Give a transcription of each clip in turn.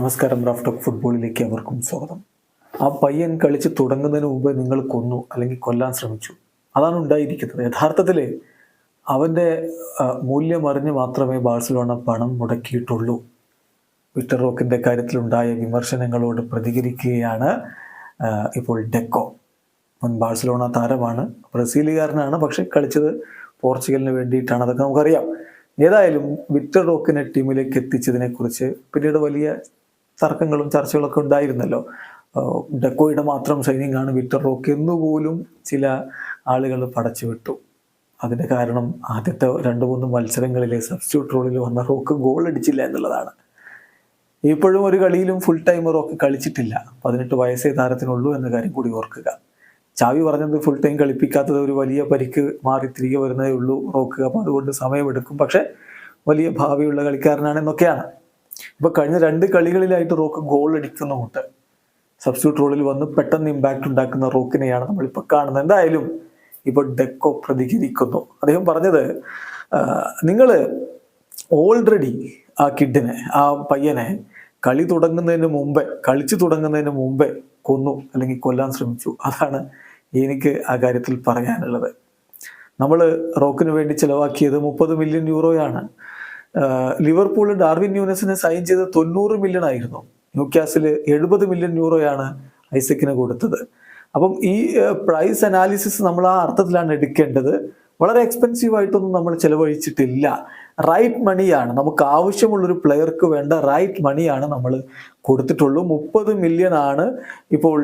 നമസ്കാരം Raf talk ഫുട്ബോളിലേക്ക് അവർക്കും സ്വാഗതം. ആ പയ്യൻ കളിച്ച് തുടങ്ങുന്നതിന് മുമ്പ് നിങ്ങൾ കൊന്നു അല്ലെങ്കിൽ കൊല്ലാൻ ശ്രമിച്ചു. അതാണ് ഉണ്ടായിരിക്കുന്നത്. യഥാർത്ഥത്തിൽ അവന്റെ മൂല്യം അറിഞ്ഞ് മാത്രമേ ബാഴ്സലോണ പണം മുടക്കിയിട്ടുള്ളൂ. വിക്ടർ റോക്കിന്റെ കാര്യത്തിലുണ്ടായ വിമർശനങ്ങളോട് പ്രതികരിക്കുകയാണ് ഇപ്പോൾ ഡെക്കോ. മുൻ ബാഴ്സലോണ താരമാണ്. ബ്രസീലുകാരനാണ് പക്ഷെ കളിച്ചത് പോർച്ചുഗലിന് വേണ്ടിയിട്ടാണ്. അതൊക്കെ നമുക്കറിയാം. ഏതായാലും വിക്ടർ റോക്കിനെ ടീമിലേക്ക് എത്തിച്ചതിനെക്കുറിച്ച് പിന്നീട് വലിയ തർക്കങ്ങളും ചർച്ചകളൊക്കെ ഉണ്ടായിരുന്നല്ലോ. ഡക്കോയുടെ മാത്രം സൈനിങ് ആണ് വിക്ടർ റോക്ക് എന്നുപോലും ചില ആളുകൾ പടച്ചു വിട്ടു അതിന്റെ കാരണം ആദ്യത്തെ രണ്ട് മൂന്ന് മത്സരങ്ങളിലെ സബ്സ്റ്റിറ്റ്യൂട്ട് റോളിൽ വന്ന റോക്ക് ഗോൾ അടിച്ചില്ല എന്നുള്ളതാണ്. ഇപ്പോഴും ഒരു കളിയിലും ഫുൾ ടൈം റോക്ക് കളിച്ചിട്ടില്ല. പതിനെട്ട് വയസ്സേ താരത്തിനുള്ളൂ എന്ന കാര്യം കൂടി ഓർക്കുക. ചാവി പറഞ്ഞത് ഫുൾ ടൈം കളിപ്പിക്കാത്തത് ഒരു വലിയ പരിക്ക് മാറി തിരികെ വരുന്നതേ ഉള്ളൂ റോക്ക്. അപ്പോൾ അതുകൊണ്ട് സമയമെടുക്കും. പക്ഷേ വലിയ ഭാവിയുള്ള കളിക്കാരനാണെന്നൊക്കെയാണ്. ഇപ്പോൾ കഴിഞ്ഞ രണ്ട് കളികളിലായിട്ട് റോക്ക് ഗോൾ അടിക്കുന്നുമുണ്ട് സബ്സ്റ്റിറ്റ്യൂട്ട് റോളിൽ വന്ന് പെട്ടെന്ന് ഇമ്പാക്റ്റ് ഉണ്ടാക്കുന്ന റോക്കിനെയാണ് നമ്മളിപ്പോൾ കാണുന്നത്. എന്തായാലും ഇപ്പോൾ ഡെക്കോ പ്രതികരിക്കുന്നു. അദ്ദേഹം പറഞ്ഞത് നിങ്ങൾ ഓൾറെഡി ആ കിഡിനെ ആ പയ്യനെ കളി തുടങ്ങുന്നതിന് മുമ്പേ കളിച്ചു തുടങ്ങുന്നതിന് മുമ്പേ കൊന്നു അല്ലെങ്കിൽ കൊല്ലാൻ ശ്രമിച്ചു. അതാണ് എനിക്ക് ആ കാര്യത്തിൽ പറയാനുള്ളത്. നമ്മൾ റോക്കിന് വേണ്ടി ചിലവാക്കിയത് മുപ്പത് മില്യൺ യൂറോയാണ് ലിവർപൂൾ ഡാർവിൻ ന്യൂനസിനെ സൈൻ ചെയ്ത് തൊണ്ണൂറ് മില്യൺ ആയിരുന്നു. ന്യൂക്യാസിൽ എഴുപത് മില്യൺ യൂറോയാണ് ഐസക്കിന് കൊടുത്തത്. അപ്പം ഈ പ്രൈസ് അനാലിസിസ് നമ്മൾ ആ അർത്ഥത്തിലാണ് എടുക്കേണ്ടത്. വളരെ എക്സ്പെൻസീവ് ആയിട്ടൊന്നും നമ്മൾ ചിലവഴിച്ചിട്ടില്ല. റൈറ്റ് മണിയാണ് നമുക്ക് ആവശ്യമുള്ളൊരു പ്ലെയർക്ക് വേണ്ട റൈറ്റ് മണിയാണ് നമ്മൾ കൊടുത്തിട്ടുള്ളൂ. മുപ്പത് മില്യൺ ആണ് ഇപ്പോൾ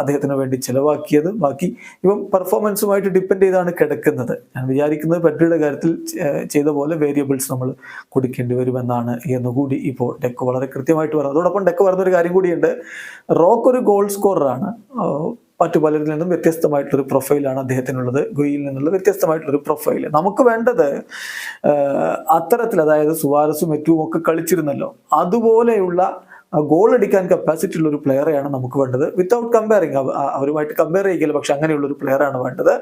അദ്ദേഹത്തിന് വേണ്ടി ചിലവാക്കിയത്. ബാക്കി ഇപ്പം പെർഫോമൻസുമായിട്ട് ഡിപ്പെൻഡ് ചെയ്താണ് കിടക്കുന്നത്. ഞാൻ വിചാരിക്കുന്നത് പെട്രിയുടെ കാര്യത്തിൽ ചെയ്ത പോലെ വേരിയബിൾസ് നമ്മൾ കൊടുക്കേണ്ടി വരുമെന്നാണ് എന്നുകൂടി ഇപ്പോൾ ഡെക്ക് വളരെ കൃത്യമായിട്ട് പറയുന്നത്. അതോടൊപ്പം ഡെക്ക് പറഞ്ഞൊരു കാര്യം കൂടിയുണ്ട്. റോക്ക് ഒരു ഗോൾ സ്കോററാണ് മറ്റു പലരിൽ നിന്നും വ്യത്യസ്തമായിട്ടുള്ളൊരു പ്രൊഫൈലാണ് അദ്ദേഹത്തിനുള്ളത്. ഗുയിൽ നിന്നുള്ള വ്യത്യസ്തമായിട്ടുള്ളൊരു പ്രൊഫൈൽ. നമുക്ക് വേണ്ടത് അത്തരത്തിൽ അതായത് സുവാരസും ഏറ്റവും ഒക്കെ കളിച്ചിരുന്നല്ലോ. അതുപോലെയുള്ള ഗോൾ അടിക്കാൻ കപ്പാസിറ്റി ഉള്ള ഒരു പ്ലെയറെയാണ് നമുക്ക് വേണ്ടത്. വിത്തൗട്ട് കമ്പയറിങ് അവരുമായിട്ട് കമ്പയർ ചെയ്യില്ല പക്ഷെ അങ്ങനെയുള്ള ഒരു പ്ലെയറാണ് വേണ്ടത്.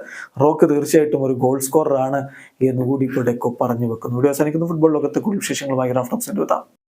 റോക്ക് തീർച്ചയായിട്ടും ഒരു ഗോൾ സ്കോററാണ് എന്നുകൂടി ഇപ്പോൾ ഡെക്കോ പറഞ്ഞു വെക്കുന്നു. വീഡിയോ അവസാനിക്കുന്ന. ഫുട്ബോൾ ലോകത്തെ കൂടുതൽ വിശേഷങ്ങളുമായി ഭയങ്കര